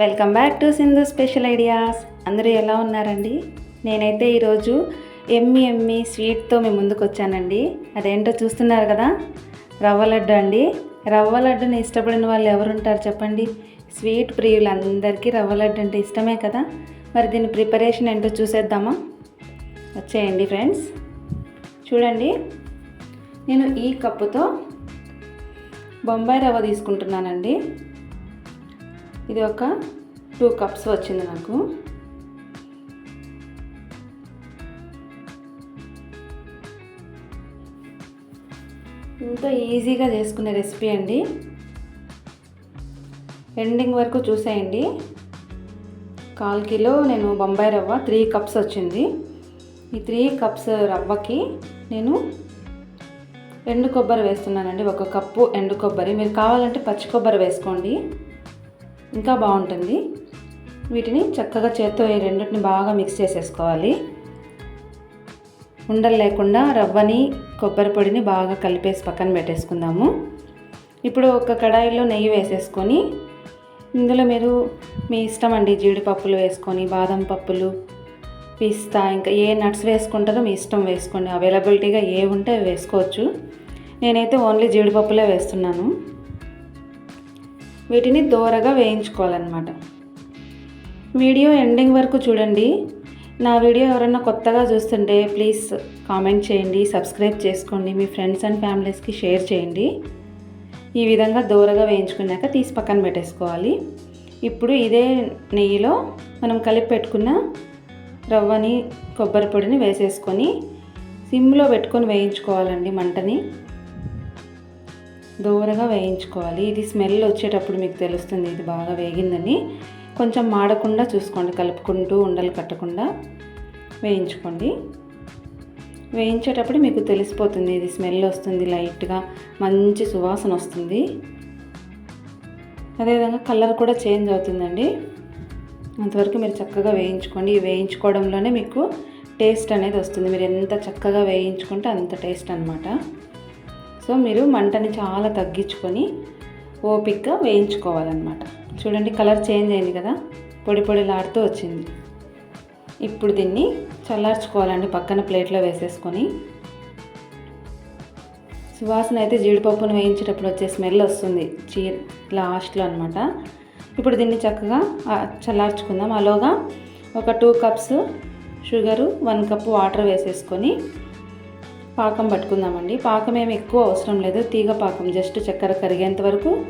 Welcome back to Sindhu special ideas. అందరూ ఎలా ఉన్నారండి? నేనైతే ఈరోజు ఎమ్మి ఎమ్మి స్వీట్తో మీ ముందుకు వచ్చానండి అదేంటో చూస్తున్నారు కదా? రవ్వ లడ్డు అండి. రవ్వ లడ్డుని ఇష్టపడిన వాళ్ళు ఎవరుంటారు చెప్పండి? స్వీట్ ప్రియులందరికీ రవ్వ లడ్డు అంటే ఇష్టమే కదా? మరి దీని ప్రిపరేషన్ ఏంటో చూసేద్దామా? వచ్చేయండి ఫ్రెండ్స్. చూడండి. నేను ఈ కప్పుతో బొంబాయి రవ్వ తీసుకుంటున్నానండి. ఇది ఒక టూ కప్స్ వచ్చింది నాకు. ఎంతో ఈజీగా చేసుకునే రెసిపీ అండి. ఎండింగ్ వరకు చూసేయండి. కాల్ కిలో నేను బొంబాయి రవ్వ త్రీ కప్స్ వచ్చింది. ఈ త్రీ కప్స్ రవ్వకి నేను ఎండు కొబ్బరి వేస్తున్నానండి. ఒక కప్పు ఎండు కొబ్బరి. మీరు కావాలంటే పచ్చి కొబ్బరి వేసుకోండి. ఇంకా బాగుంటుంది. వీటిని చక్కగా చేత్తో ఈ రెండింటిని బాగా మిక్స్ చేసేసుకోవాలి. ఉండలు లేకుండా రవ్వని కొబ్బరి పొడిని బాగా కలిపేసి పక్కన పెట్టేసుకుందాము. ఇప్పుడు ఒక కడాయిలో నెయ్యి వేసేసుకొని ఇందులో మీరు మీ ఇష్టం అండి జీడిపప్పులు వేసుకొని బాదం పప్పులు పిస్తా ఇంకా ఏ నట్స్ వేసుకుంటారో మీ ఇష్టం వేసుకోండి. అవైలబిలిటీగా ఏ ఉంటే వేసుకోవచ్చు. నేనైతే ఓన్లీ జీడిపప్పులే వేస్తున్నాను. వీటిని దోరగా వేయించుకోవాలన్నమాట. వీడియో ఎండింగ్ వరకు చూడండి. నా వీడియో ఎవరైనా కొత్తగా చూస్తుంటే ప్లీజ్ కామెంట్ చేయండి సబ్స్క్రైబ్ చేసుకోండి మీ ఫ్రెండ్స్ అండ్ ఫ్యామిలీస్కి షేర్ చేయండి. ఈ విధంగా దోరగా వేయించుకున్నాక తీసి పక్కన పెట్టేసుకోవాలి. ఇప్పుడు ఇదే నెయ్యిలో మనం కలిపి పెట్టుకున్న రవ్వని కొబ్బరి పొడిని వేసేసుకొని సిమ్లో పెట్టుకొని వేయించుకోవాలండి మంటని. దూరగా వేయించుకోవాలి. ఇది స్మెల్ వచ్చేటప్పుడు మీకు తెలుస్తుంది ఇది బాగా వేగిందని. కొంచెం మాడకుండా చూసుకోండి కలుపుకుంటూ ఉండలు కట్టకుండా వేయించుకోండి. వేయించేటప్పుడు మీకు తెలిసిపోతుంది ఇది స్మెల్ వస్తుంది లైట్గా మంచి సువాసన వస్తుంది. అదేవిధంగా కలర్ కూడా చేంజ్ అవుతుందండి. అంతవరకు మీరు చక్కగా వేయించుకోండి. ఈ వేయించుకోవడంలోనే మీకు టేస్ట్ అనేది వస్తుంది. మీరు ఎంత చక్కగా వేయించుకుంటే అంత టేస్ట్ అనమాట సో మీరు మంటని చాలా తగ్గించుకొని ఓపిక్గా వేయించుకోవాలన్నమాట. చూడండి కలర్ చేంజ్ అయింది కదా పొడి పొడిలాడుతూ వచ్చింది. ఇప్పుడు దీన్ని చల్లార్చుకోవాలండి పక్కన ప్లేట్లో వేసేసుకొని. సువాసన అయితే జీడిపప్పును వేయించేటప్పుడు వచ్చే స్మెల్ వస్తుంది చీ లాస్ట్లో అనమాట ఇప్పుడు దీన్ని చక్కగా చల్లార్చుకుందాం. అలోగా ఒక two cups sugar one cup water వేసేసుకొని పాకం పట్టుకుందామండి. పాకం ఏమి ఎక్కువ అవసరం లేదు. తీగ పాకం జస్ట్ చక్కెర కరిగేంత వరకు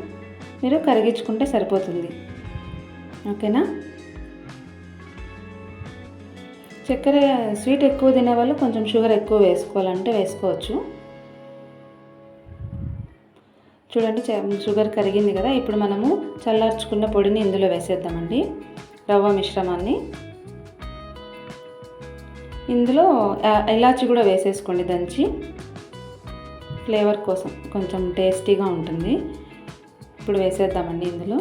మీరు కరిగించుకుంటే సరిపోతుంది. ఓకేనా? చక్కెర స్వీట్ ఎక్కువ తినే వాళ్ళు కొంచెం షుగర్ ఎక్కువ వేసుకోవాలంటే వేసుకోవచ్చు. చూడండి షుగర్ కరిగింది కదా. ఇప్పుడు మనము చల్లార్చుకున్న పొడిని ఇందులో వేసేద్దామండి. రవ్వ మిశ్రమాన్ని. ఇందులో ఇలాచి కూడా వేసేసుకోండి దంచి. ఫ్లేవర్ కోసం కొంచెం టేస్టీగా ఉంటుంది. ఇప్పుడు వేసేద్దామండి ఇందులో.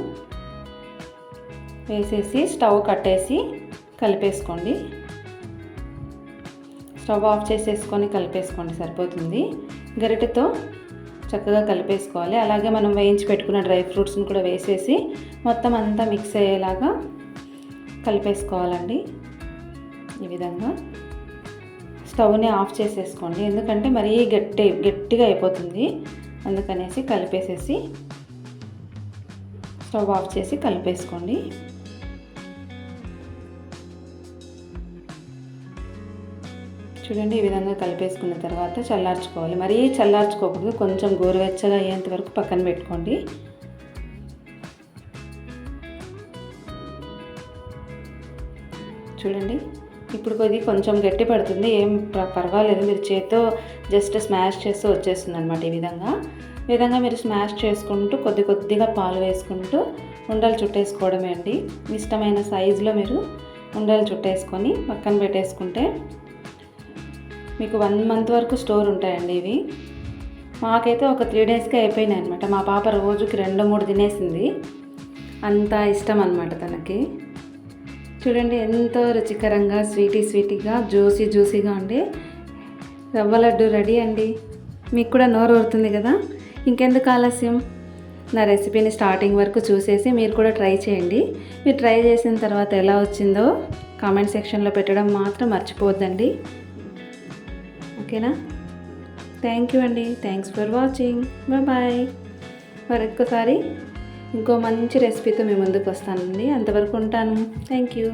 వేసేసి స్టవ్ కట్టేసి కలిపేసుకోండి. స్టవ్ ఆఫ్ చేసేసుకొని కలిపేసుకోండి సరిపోతుంది. గరిటెతో చక్కగా కలిపేసుకోవాలి. అలాగే మనం వేయించి పెట్టుకున్న డ్రై ఫ్రూట్స్ని కూడా వేసేసి మొత్తం అంతా మిక్స్ అయ్యేలాగా కలిపేసుకోవాలండి. ఈ విధంగా. స్టవ్ని ఆఫ్ చేసేసుకోండి. ఎందుకంటే మరీ గట్టి గట్టిగా అయిపోతుంది. అందుకనేసి కలిపేసేసి స్టవ్ ఆఫ్ చేసి కలిపేసుకోండి. చూడండి ఈ విధంగా కలిపేసుకున్న తర్వాత చల్లార్చుకోవాలి. మరీ చల్లార్చుకోకూడదు. కొంచెం గోరువెచ్చగా అయ్యేంత వరకు పక్కన పెట్టుకోండి. చూడండి. ఇప్పుడు కొద్ది కొంచెం గట్టి పడుతుంది. ఏం పర్వాలేదు. మీరు చేత్తో జస్ట్ స్మాష్ చేస్తూ వచ్చేస్తుంది అనమాట ఈ విధంగా. ఈ విధంగా మీరు స్మాష్ చేసుకుంటూ కొద్ది కొద్దిగా పాలు వేసుకుంటూ ఉండలు చుట్టేసుకోవడమే అండి. ఇష్టమైన సైజులో మీరు ఉండలు చుట్టేసుకొని పక్కన పెట్టేసుకుంటే మీకు వన్ మంత్ వరకు స్టోర్ ఉంటాయండి ఇవి. మాకైతే ఒక త్రీ డేస్కి అయిపోయినాయి అనమాట మా పాప రోజుకి రెండు మూడు తినేసింది. అంత ఇష్టం అనమాట తనకి. చూడండి ఎంతో రుచికరంగా స్వీటీ స్వీటీగా జ్యూసీ జ్యూసీగా ఉండే రవ్వ లడ్డు రెడీ అండి. మీకు కూడా నోరు ఊరుతుంది కదా? ఇంకెందుకు ఆలస్యం? నా రెసిపీని స్టార్టింగ్ వరకు చూసేసి మీరు కూడా ట్రై చేయండి. మీరు ట్రై చేసిన తర్వాత ఎలా వచ్చిందో కామెంట్ సెక్షన్లో పెట్టడం మాత్రం మర్చిపోవద్దండి. ఓకేనా? థ్యాంక్ యూ అండి. Thanks for watching. బాయ్ మరొక్కసారి ఇంకో మంచి రెసిపీతో మీ ముందుకు వస్తానండి. అంతవరకు ఉంటాను. Thank you